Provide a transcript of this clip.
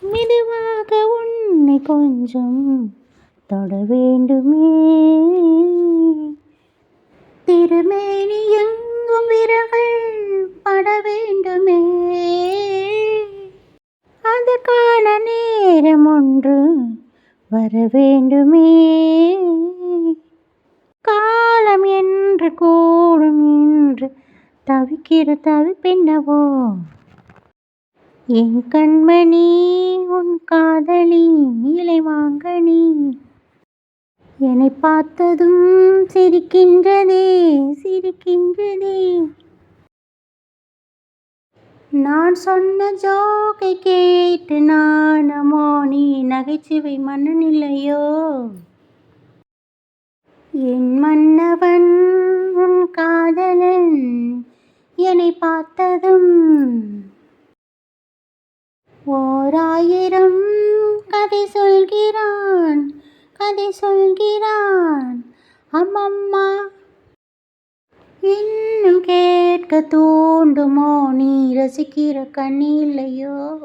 மெதுவாக உன்னை கொஞ்சம் தொட வேண்டுமே. திருமேனி எங்கும் விரகள் பட வேண்டுமே. அதற்கான நேரம் ஒன்று வர வேண்டுமே. காலம் என்று கூடும் என்று தவிக்கிற தவிப்பென்னவோ? என் கண்மணி உன் காதலி இலை வாங்கனி என்னை பார்த்ததும் சிரிக்கின்றதே சிரிக்கின்றதே. நான் சொன்ன ஜோக்கை கேட்டு நானமோ நீ நகைச்சுவை மன்னன் இல்லையோ என் மன்னவன் உன் காதலன் என்னை பார்த்த ஓராயிரம் கதை சொல்கிறான் கதை சொல்கிறான். அம்மம்மா இன்னும் கேட்க தூண்டுமோ? நீ ரசிக்கிற கண்ணில்லையோ